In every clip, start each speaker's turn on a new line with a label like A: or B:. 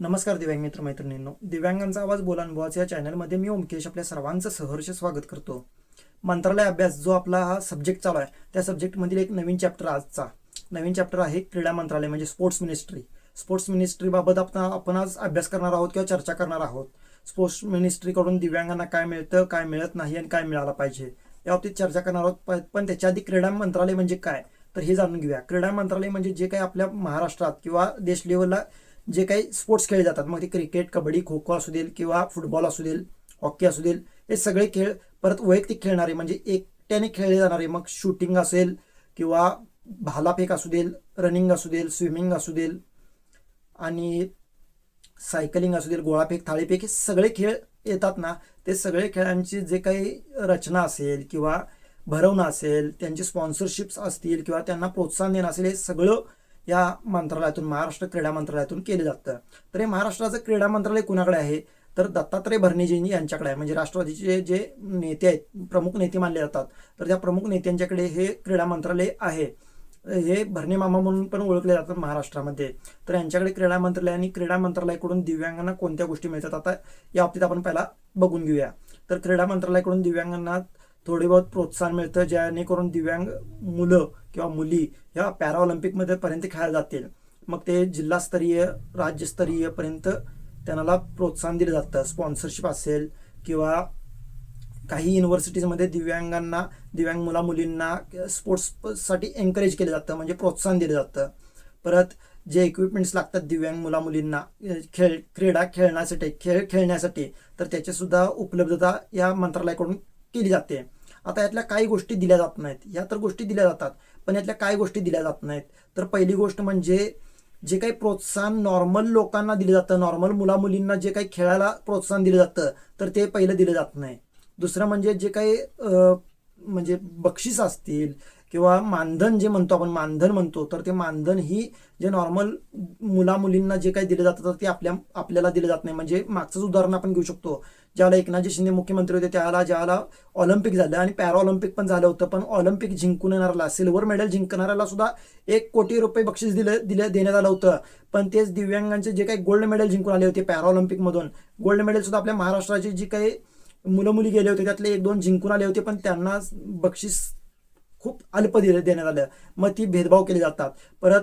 A: नमस्कार दिव्यांग मित्र मैत्रिणींनो दिव्यांगांचा आवाज बोलानुभवाचा या चॅनलमध्ये मी ओमकेश आपल्या सर्वांचं सहर्ष स्वागत करतो. मंत्रालय अभ्यास जो आपला हा सब्जेक्ट चालू आहे त्या सब्जेक्टमधील एक नवीन चॅप्टर आजचा. नवीन चॅप्टर आहे क्रीडा मंत्रालय म्हणजे स्पोर्ट्स मिनिस्ट्री स्पोर्ट्स मिनिस्ट्रीबाबत आपण आपण आज अभ्यास करणार आहोत किंवा चर्चा करणार आहोत. स्पोर्ट्स मिनिस्ट्रीकडून दिव्यांगांना काय मिळतं काय मिळत नाही आणि काय मिळालं पाहिजे या बाबतीत चर्चा करणार आहोत. प- पण त्याच्या आधी क्रीडा मंत्रालय म्हणजे काय? तर हे जाणून घेऊया. क्रीडा मंत्रालय म्हणजे जे काही आपल्या महाराष्ट्रात किंवा देश लेवलला जे काही स्पोर्ट्स खेळले जातात. मग ते क्रिकेट कबड्डी खो खो असू देल किंवा फुटबॉल असू देल हॉकी असू देल हे सगळे खेळ परत वैयक्तिक खेळणारे म्हणजे एकट्याने खेळले जाणारे. मग शूटिंग असेल किंवा भालाफेक असू देल रनिंग असू देल स्विमिंग असू देल आणि सायकलिंग असू देल गोळाफेक थाळीफेक हे सगळे खेळ येतात ना. ते सगळे खेळांची जे काही रचना असेल किंवा भरवणं असेल त्यांची स्पॉन्सरशिप्स असतील किंवा त्यांना प्रोत्साहन देणं असेल हे सगळं या मंत्रालयातून महाराष्ट्र क्रीडा मंत्रालयातून केलं जातं. तर हे महाराष्ट्राचं क्रीडा मंत्रालय कुणाकडे आहे? तर दत्तात्रय भरणेजींनी यांच्याकडे आहे. म्हणजे राष्ट्रवादीचे जे नेते आहेत प्रमुख नेते मानले जातात. तर त्या प्रमुख नेत्यांच्याकडे हे क्रीडा मंत्रालय आहे. हे भरणे मामा म्हणून पण ओळखले जातात महाराष्ट्रामध्ये. तर यांच्याकडे क्रीडा मंत्रालय आणि क्रीडा मंत्रालयाकडून दिव्यांगांना कोणत्या गोष्टी मिळतात? आता या बाबतीत आपण पहिला बघून घेऊया. तर क्रीडा मंत्रालयाकडून दिव्यांगांना थोडे बहुत प्रोत्साहन मिळतं जेणेकरून दिव्यांग मुलं किंवा मुली ह्या पॅराऑलिम्पिकमध्ये पर्यंत खेळायला जातील. मग ते जिल्हास्तरीय राज्यस्तरीय पर्यंत त्यांना प्रोत्साहन दिलं जातं. स्पॉन्सरशिप असेल किंवा काही युनिव्हर्सिटीजमध्ये दिव्यांगांना दिव्यांग मुला मुलींना स्पोर्ट्ससाठी एनकरेज केलं जातं म्हणजे प्रोत्साहन दिलं जातं. परत जे इक्विपमेंट्स लागतात दिव्यांग मुला मुलींना खेळ क्रीडा खेळण्यासाठी खेळ खेळण्यासाठी तर त्याचीसुद्धा उपलब्धता या मंत्रालयाकडून केली जाते. आता यातल्या काही गोष्टी दिल्या जात नाहीत. ह्या तर गोष्टी दिल्या जातात पण यातल्या काही गोष्टी दिल्या जात नाहीत. तर पहिली गोष्ट म्हणजे जे काही प्रोत्साहन नॉर्मल लोकांना दिलं जातं नॉर्मल मुलामुलींना जे काही खेळायला प्रोत्साहन दिलं जातं तर ते पहिलं दिलं जात नाही. दुसरं म्हणजे जे काही म्हणजे बक्षीस असतील किंवा मानधन जे म्हणतो आपण मानधन म्हणतो तर ते मानधन ही जे नॉर्मल मुलामुलींना जे काही दिलं जातं तर ते आपल्या आपल्याला दिलं जात नाही. म्हणजे मागचंच उदाहरण आपण घेऊ शकतो. ज्याला एकनाथजी शिंदे मुख्यमंत्री होते त्याला ज्याला ऑलिम्पिक झालं आणि पॅराऑलिम्पिक पण झालं होतं पण ऑलिम्पिक जिंकून येणाऱ्याला सिल्वर मेडल जिंकणाऱ्याला सुद्धा एक कोटी रुपये बक्षीस दिलं दिलं देण्यात आलं होतं. पण तेच दिव्यांगांचे जे काही गोल्ड मेडल जिंकून आले होते पॅराऑलिम्पिकमधून गोल्ड मेडल सुद्धा आपल्या महाराष्ट्राची जी काही मुलं मुली गेले होते त्यातले एक दोन जिंकून आले होते पण त्यांना बक्षीस खूप अल्प दिलं देण्यात आलं. मग ती भेदभाव केले जातात. परत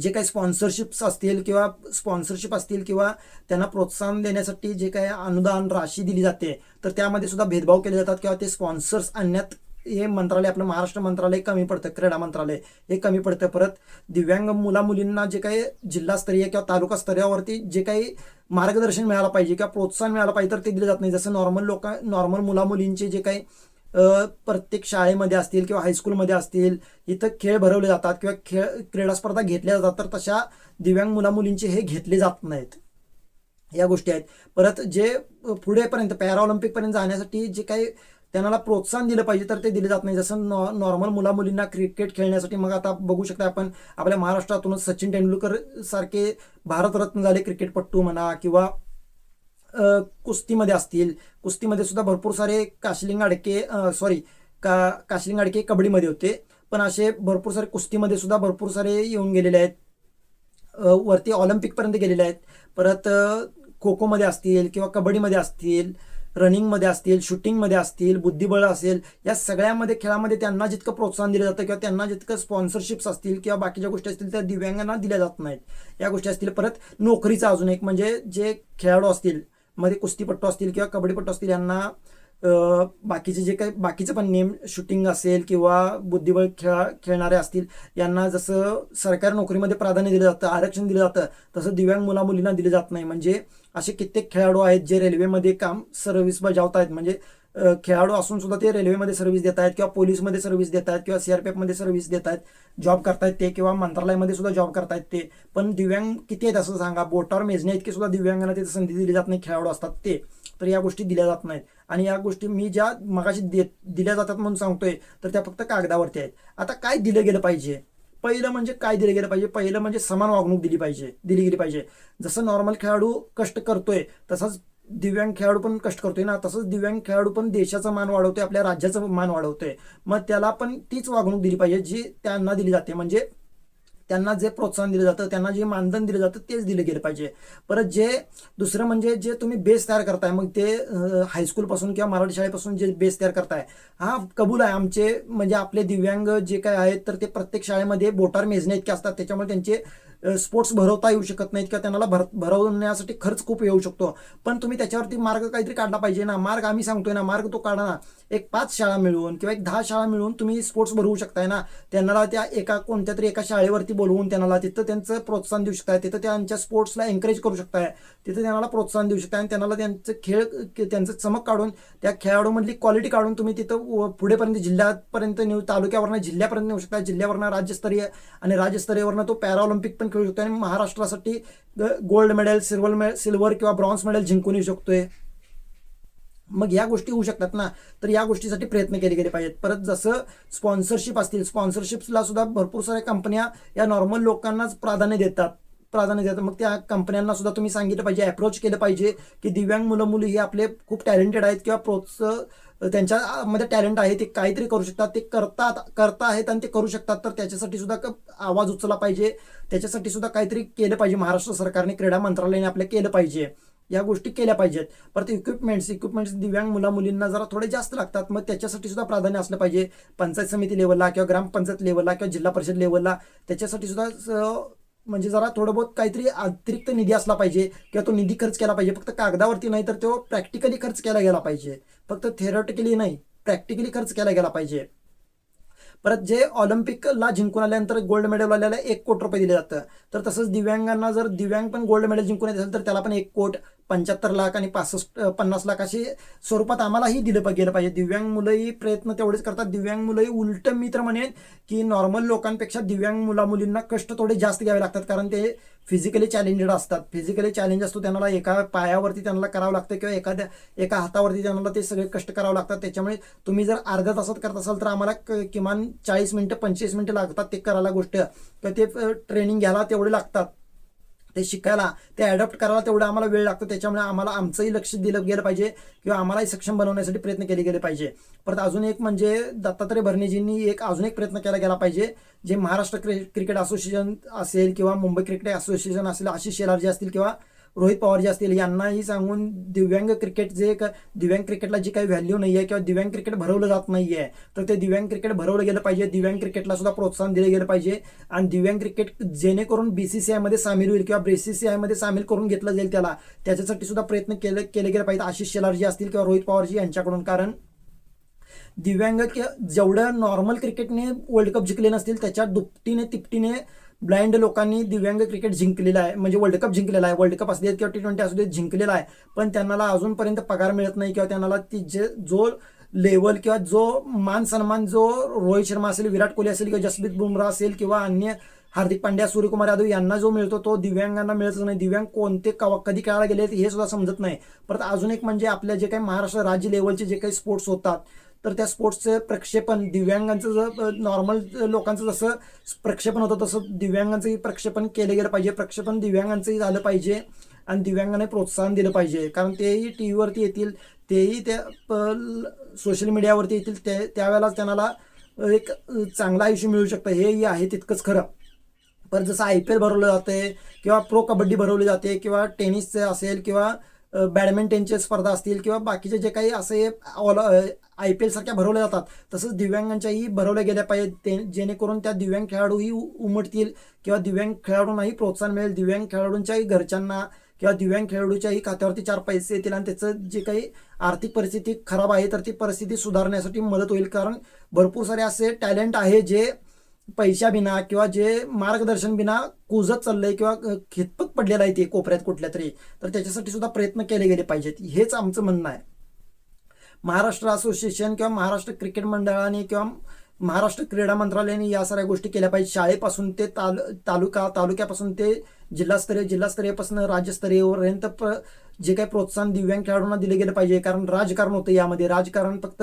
A: जे काही स्पॉन्सरशिप्स असतील किंवा स्पॉन्सरशिप असतील किंवा त्यांना प्रोत्साहन देण्यासाठी जे काही अनुदान राशी दिली जाते तर त्यामध्ये सुद्धा भेदभाव केले जातात किंवा ते स्पॉन्सर्स आणण्यात हे मंत्रालय आपलं महाराष्ट्र मंत्रालय कमी पडतं क्रीडा मंत्रालय हे कमी पडतं. परत दिव्यांग मुला मुलींना जे काही जिल्हास्तरीय किंवा तालुका स्तरावरती जे काही मार्गदर्शन मिळालं पाहिजे किंवा प्रोत्साहन मिळालं पाहिजे तर ते दिलं जात नाही. जसं नॉर्मल लोक नॉर्मल मुला मुलींचे जे काही प्रत्येक शाळेमध्ये असतील किंवा हायस्कूलमध्ये असतील इथं खेळ भरवले जातात किंवा खेळ क्रीडा स्पर्धा घेतल्या जातात तर तशा दिव्यांग मुलामुलींचे हे घेतले जात नाहीत. या गोष्टी आहेत. परत जे पुढेपर्यंत पॅराऑलिम्पिकपर्यंत जाण्यासाठी जे काही त्यांना प्रोत्साहन दिलं पाहिजे तर ते दिले जात नाही. जसं नॉ नॉर्मल मुलामुलींना क्रिकेट खेळण्यासाठी मग आता बघू शकता आपण आपल्या महाराष्ट्रातूनच सचिन तेंडुलकर सारखे भारतरत्न झाले क्रिकेटपट्टू म्हणा किंवा कुस्तीमध्ये असतील. कुस्तीमध्ये सुद्धा भरपूर सारे काशलिंग अडके सॉरी का काशलिंग अडके कबड्डीमध्ये होते. पण असे भरपूर सारे कुस्तीमध्ये सुद्धा भरपूर सारे येऊन गेलेले आहेत. वरती ऑलिम्पिकपर्यंत गेलेले आहेत. परत खो खोमध्ये असतील किंवा कबड्डीमध्ये असतील रनिंगमध्ये असतील शूटिंगमध्ये असतील बुद्धिबळ असेल या सगळ्यामध्ये खेळामध्ये त्यांना जितकं प्रोत्साहन दिलं जातं किंवा त्यांना जितकं स्पॉन्सरशिप्स असतील किंवा बाकीच्या गोष्टी असतील त्या दिव्यांगांना दिल्या जात नाहीत. या गोष्टी असतील. परत नोकरीचा अजून एक म्हणजे जे खेळाडू असतील मध्ये कुस्तीपट्टू असतील किंवा कबड्डीपट्टू असतील यांना बाकीचे जे काही बाकीचे पण नेम शूटिंग असेल किंवा बुद्धिबळ खेळ खेळणारे असतील यांना जसं सरकारी नोकरीमध्ये प्राधान्य दिलं जातं आरक्षण दिलं जातं तसं दिव्यांग मुलामुलींना दिलं जात नाही. म्हणजे असे कित्येक खेळाडू आहेत जे रेल्वेमध्ये काम सर्व्हिस बजावत आहेत म्हणजे खेळाडू असून सुद्धा ते रेल्वेमध्ये सर्व्हिस देत आहेत किंवा पोलीसमध्ये सर्व्हिस देत आहेत किंवा सीआरपीएफमध्ये सर्व्हिस देत आहेत. जॉब करतायत ते किंवा मंत्रालयामध्ये सुद्धा जॉब करतायत ते. पण दिव्यांग किती आहेत असं सांगा? बोटावर मेजण्या इतके सुद्धा दिव्यांगांना तिथे संधी दिली जात नाही खेळाडू असतात ते. तर या गोष्टी दिल्या जात नाहीत. आणि या गोष्टी मी ज्या मगाशी दे दिल्या जातात म्हणून सांगतोय तर त्या फक्त कागदावरती आहेत. आता काय दिलं गेलं पाहिजे? पहिलं म्हणजे काय दिलं गेलं पाहिजे? पहिलं म्हणजे समान वागणूक दिली पाहिजे दिली गेली पाहिजे. जसं नॉर्मल खेळाडू कष्ट करतोय तसंच दिव्यांग खेळाडू पण कष्ट करतोय ना. तसंच दिव्यांग खेळाडू पण देशाचा मान वाढवतोय आपल्या राज्याचा मान वाढवतोय. मग त्याला पण तीच वागणूक दिली पाहिजे जी त्यांना दिली जाते. म्हणजे त्यांना जे प्रोत्साहन दिलं जातं त्यांना जे मानधन दिलं जातं तेच दिलं गेलं पाहिजे. परत जे दुसरं म्हणजे जे तुम्ही बेस तयार करताय मग ते हायस्कूलपासून किंवा मराठी शाळेपासून जे बेस तयार करताय हा कबूल आहे आमचे. म्हणजे आपले दिव्यांग जे काय आहेत तर ते प्रत्येक शाळेमध्ये बोटार मेजण्या इतके असतात. त्याच्यामुळे त्यांचे स्पोर्ट्स भरवता येऊ शकत नाहीत किंवा त्यांना भर भरवण्यासाठी खर्च खूप येऊ शकतो. पण तुम्ही त्याच्यावरती मार्ग काहीतरी काढला पाहिजे ना. मार्ग आम्ही सांगतोय ना मार्ग तो काढा ना. एक पाच शाळा मिळवून किंवा एक दहा शाळा मिळवून तुम्ही स्पोर्ट्स भरवू शकताय ना? त्यांना त्या एका कोणत्या तरी एका शाळेवरती बोलवून त्यांना तिथं त्यांचं प्रोत्साहन देऊ शकताय. तिथं त्यांच्या स्पोर्ट्सला एनकरेज करू शकताय. तिथं त्यांना प्रोत्साहन देऊ शकताय आणि त्यांना त्यांचं खेळ त्यांचं चमक काढून त्या खेळाडूमधली क्वालिटी काढून तुम्ही तिथं व- पुढेपर्यंत जिल्ह्यापर्यंत नेऊ तालुक्यावरनं जिल्ह्यापर्यंत नेऊ शकता जिल्ह्यावरनं राज्यस्तरीय आणि राज्यस्तरीयवरनं तो पॅराऑलिम्पिक पण खेळू शकतो आणि महाराष्ट्रासाठी gold medal silver medal silver किंवा ब्रॉन्झ मेडल जिंकून येऊ शकतोय. मग या गोष्टी होऊ शकतात ना. तर या गोष्टीसाठी प्रयत्न केले गेले पाहिजेत. परत जसं स्पॉन्सरशिप असतील स्पॉन्सरशिपला सुद्धा भरपूर साऱ्या कंपन्या या नॉर्मल लोकांनाच प्राधान्य देतात. प्राधान्य देतात. मग त्या कंपन्यांना सुद्धा तुम्ही सांगितलं पाहिजे अप्रोच केलं पाहिजे की दिव्यांग मुलं मुली हे आपले खूप टॅलेंटेड आहेत किंवा प्रोत्स त्यांच्यामध्ये टॅलेंट आहे ते काहीतरी करू शकतात. ते करतात करता आहेत आणि ते करू शकतात. तर त्याच्यासाठी सुद्धा क- आवाज उचलला पाहिजे. त्याच्यासाठी सुद्धा काहीतरी केलं पाहिजे. महाराष्ट्र सरकारने क्रीडा मंत्रालयाने आपल्या केलं पाहिजे. या गोष्टी केल्या पाहिजेत. परत इक्विपमेंट्स इक्विपमेंट्स दिव्यांग मुला मुलींना जरा थोडे जास्त लागतात. मग त्याच्यासाठी सुद्धा प्राधान्य असलं पाहिजे. पंचायत समिती लेवलला किंवा ग्रामपंचायत लेवलला किंवा जिल्हा परिषद लेवलला त्याच्यासाठी सुद्धा म्हणजे जरा थोडं बहुत काहीतरी अतिरिक्त निधी असला पाहिजे किंवा तो निधी खर्च केला पाहिजे. फक्त कागदावरती नाही तर तो प्रॅक्टिकली खर्च केला गेला पाहिजे. फक्त थेरॉटिकली नाही प्रॅक्टिकली खर्च केला गेला पाहिजे. परत जे ऑलिम्पिकला जिंकून आल्यानंतर गोल्ड मेडल आल्याला एक कोटी रुपये दिले जातं. तर तसंच दिव्यांगांना जर दिव्यांग पण गोल्ड मेडल जिंकून येत असेल तर त्याला पण एक कोट पंच्याहत्तर लाख आणि पासष्ट पन्नास लाख अशी स्वरूपात आम्हालाही दिलं गेलं पाहिजे. दिव्यांग मुलंही प्रयत्न तेवढेच करतात. दिव्यांग मुलंही उलट मित्र म्हणेन की नॉर्मल लोकांपेक्षा दिव्यांग मुला मुलींना कष्ट थोडे जास्त घ्यावे लागतात. कारण ते फिजिकली चॅलेंजेड असतात. फिजिकली चॅलेंज असतो त्यांना एका पायावरती त्यांना करावं लागतं किंवा एखाद्या एका हातावरती त्यांना ते सगळे कष्ट करावं लागतात. त्याच्यामुळे तुम्ही जर अर्ध्या तासात करत असाल तर आम्हाला क- किमान चाळीस मिनिटं पंचवीस मिनिटं लागतात ते करायला गोष्ट. किंवा ते ट्रेनिंग घ्यायला तेवढे लागतात. ते शिकायला ते अडॉप्ट करायला तेवढा आम्हाला वेळ लागतो. त्याच्यामुळे आम्हाला आमचंही लक्ष दिलं गेलं पाहिजे किंवा आम्हालाही सक्षम बनवण्यासाठी प्रयत्न केले गेले पाहिजे. परत अजून एक म्हणजे दत्तात्रय भरणेजींनी एक अजून एक प्रयत्न केला गेला पाहिजे जे महाराष्ट्र क्रिकेट असोसिएशन असेल किंवा मुंबई क्रिकेट असोसिएशन असेल आशिष शेलारजी असतील किंवा रोहित पवार जे असतील यांनाही सांगून दिव्यांग क्रिकेट जे एक दिव्यांग क्रिकेटला जी काही व्हॅल्यू नाही आहे किंवा दिव्यांग क्रिकेट भरवलं जात नाही आहे तर ते दिव्यांग क्रिकेट भरवलं गेलं पाहिजे. दिव्यांग क्रिकेटला सुद्धा प्रोत्साहन दिलं गेलं पाहिजे. आणि दिव्यांग क्रिकेट जेणेकरून बीसीसीआयमध्ये सामील होईल किंवा बीसीसीआयमध्ये सामील करून घेतलं जाईल त्याला त्याच्यासाठी सुद्धा प्रयत्न केले केले गेले पाहिजे आशिष शेलारजी असतील किंवा रोहित पवारजी यांच्याकडून. कारण दिव्यांग जेवढ्या जेवढं नॉर्मल क्रिकेटने वर्ल्ड कप जिंकले नसतील त्याच्या दुपटीने तिपटीने ब्लाइंड लोकांनी दिव्यांग क्रिकेट जिंकलेलं आहे. म्हणजे वर्ल्ड कप जिंकलेला आहे. वर्ल्ड कप असू देत किंवा टी ट्वेंटी असू देत जिंकलेला आहे. पण त्यांना अजूनपर्यंत पगार मिळत नाही किंवा त्यांना ती जे जो लेवल किंवा जो मान सन्मान जो रोहित शर्मा असेल विराट कोहली असेल किंवा जसप्रीत बुमराह असेल किंवा अन्य हार्दिक पांड्या सूर्यकुमार यादव यांना जो मिळतो तो दिव्यांगांना मिळतच नाही. दिव्यांग कोणते कवा कधी खेळायला गेले हे सुद्धा समजत नाही. परत अजून एक म्हणजे आपल्या जे काही महाराष्ट्र राज्य लेवलचे जे काही स्पोर्ट्स होतात तर त्या स्पोर्ट्सचं प्रक्षेपण दिव्यांगांचं जर नॉर्मल लोकांचं जसं प्रक्षेपण होतं तसं दिव्यांगांचंही प्रक्षेपण केलं गेलं पाहिजे. प्रक्षेपण दिव्यांगांचंही झालं पाहिजे आणि दिव्यांगांना प्रोत्साहन दिलं पाहिजे. कारण तेही टी व्हीवरती येतील तेही त्या सोशल मीडियावरती येतील ते त्यावेळेला त्यांना एक चांगलं आयुष्य मिळू शकतं. हेही आहे तितकंच खरं. पण जसं आय पी एल भरवलं जाते किंवा प्रो कबड्डी भरवली जाते किंवा टेनिसचं असेल किंवा बॅडमिंटनच्या बॅडमिंटनचे स्पर्धा असतील किंवा बाकीचे जे काही असे ऑल आय पी एल सारख्या भरवल्या जातात तसंच दिव्यांगांच्याही भरवल्या गेल्या पाहिजेत. ते जेणेकरून त्या दिव्यांग खेळाडूही उमटतील किंवा दिव्यांग खेळाडूंनाही प्रोत्साहन मिळेल. दिव्यांग खेळाडूंच्याही घरच्यांना किंवा दिव्यांग खेळाडूच्याही खात्यावरती चार पैसे येतील आणि त्याचं जे काही आर्थिक परिस्थिती खराब आहे तर ती परिस्थिती सुधारण्यासाठी मदत होईल. कारण भरपूर सारे असे टॅलेंट आहे जे पैशा बिना किंवा जे मार्गदर्शन बिना कुजत चाललंय किंवा खितपत पडलेलं आहे ते कोपऱ्यात कुठल्या तरी तर त्याच्यासाठी सुद्धा प्रयत्न केले गेले पाहिजेत. हेच आमचं म्हणणं आहे. महाराष्ट्र असोसिएशन किंवा महाराष्ट्र क्रिकेट मंडळाने किंवा महाराष्ट्र क्रीडा मंत्रालयाने या साऱ्या गोष्टी केल्या पाहिजे शाळेपासून ते ताल तालुका तालुक्यापासून ते जिल्हास्तरीय जिल्हास्तरीयपासून राज्यस्तरीयपर्यंत प्र जे काही प्रोत्साहन दिव्यांग खेळाडूंना दिले गेलं पाहिजे. कारण राजकारण होतं यामध्ये. राजकारण फक्त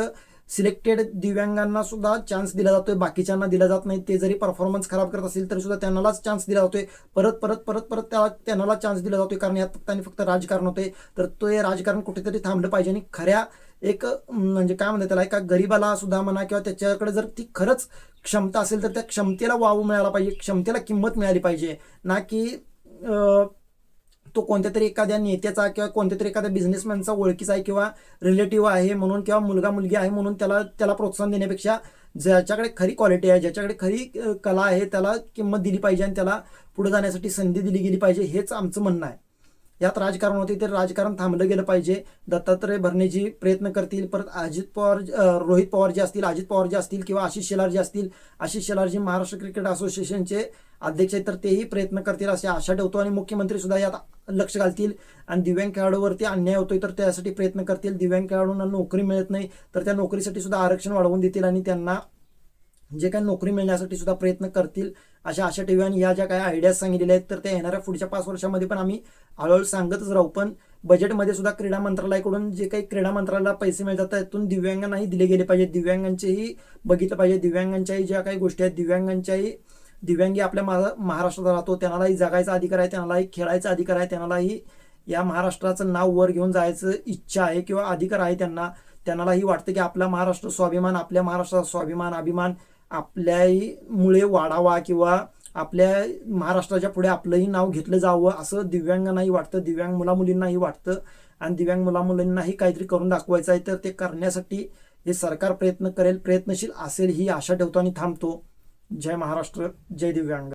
A: सिलेक्टेड दिव्यांगांना सुद्धा चान्स दिला जातोय. बाकीच्यांना दिला जात नाही. ते जरी परफॉर्मन्स खराब करत असेल तरी सुद्धा त्यांनाच चान्स दिला जातोय. परत परत परत परत त्या त्यांनाला चान्स दिला जातोय. कारण यात फक्त आणि फक्त राजकारण होते तर तो हे राजकारण कुठेतरी थांबलं पाहिजे. आणि खऱ्या एक म्हणजे काय म्हणतात त्याला एका गरीबाला सुद्धा म्हणा किंवा त्याच्याकडे जर ती खरंच क्षमता असेल तर त्या क्षमतेला वाव मिळाला पाहिजे. क्षमतेला किंमत मिळाली पाहिजे. ना की तो कोणत्या तरी एखाद्या नेत्याचा किंवा कोणत्या तरी एखाद्या बिझनेसमॅनचा ओळखीचा आहे किंवा रिलेटिव्ह आहे म्हणून किंवा मुलगा मुलगी आहे म्हणून त्याला त्याला प्रोत्साहन देण्यापेक्षा ज्याच्याकडे खरी क्वालिटी आहे ज्याच्याकडे खरी कला आहे त्याला किंमत दिली पाहिजे आणि त्याला पुढे जाण्यासाठी संधी दिली गेली पाहिजे हेच आमचं म्हणणं आहे. यात राजकारण होते ते राजकारण थांबलं गेलं पाहिजे. दत्तात्रय भरणेजी प्रयत्न करतील परत अजित पवार रोहित पवार जे असतील अजित पवार जे असतील किंवा आशिष शेलार जे असतील आशिष शेलारजी महाराष्ट्र क्रिकेट असोसिएशनचे अध्यक्ष आहेत तर तेही प्रयत्न करतील अशी आशा ठेवतो आणि मुख्यमंत्री सुद्धा यात लक्ष घालतील. आणि दिव्यांग खेळाडूवरती अन्याय होतोय तर त्यासाठी प्रयत्न करतील. दिव्यांग खेळाडूंना नोकरी मिळत नाही तर त्या नोकरीसाठी सुद्धा आरक्षण वाढवून देतील आणि त्यांना जे काही नोकरी मिळण्यासाठी सुद्धा प्रयत्न करतील अशा आशा ठेवी आणि या ज्या काही आयडियाज सांगितलेल्या आहेत तर त्या येणाऱ्या पुढच्या पाच वर्षामध्ये पण आम्ही हळूहळू सांगतच राहू. पण बजेटमध्ये सुद्धा क्रीडा मंत्रालयाकडून जे काही क्रीडा मंत्रालयाला पैसे मिळतात त्यातून दिव्यांगांनाही दिले गेले पाहिजे दिव्यांगांचेही बघितलं पाहिजे. दिव्यांगांच्याही ज्या काही गोष्टी आहेत दिव्यांगांच्याही दिव्यांगी आपल्या महाराष्ट्रात राहतो. त्यांनाही जगायचा अधिकार आहे त्यांनाही खेळायचा अधिकार आहे त्यांनाही या महाराष्ट्राचं नाव वर घेऊन जायचं इच्छा आहे किंवा अधिकार आहे त्यांना. त्यांनाही वाटतं की आपला महाराष्ट्र स्वाभिमान आपल्या महाराष्ट्राचा स्वाभिमान अभिमान आपल्यामुळे वाढावा किंवा आपल्या महाराष्ट्राच्या पुढे आपलंही नाव घेतलं जावं असं दिव्यांगांनाही वाटतं दिव्यांग मुलामुलींनाही वाटतं आणि दिव्यांग मुलामुलींनाही काहीतरी करून दाखवायचं आहे तर ते करण्यासाठी हे सरकार प्रयत्न करेल प्रयत्नशील असेल ही आशा ठेवतो आणि थांबतो. जय महाराष्ट्र जय दिव्यांग.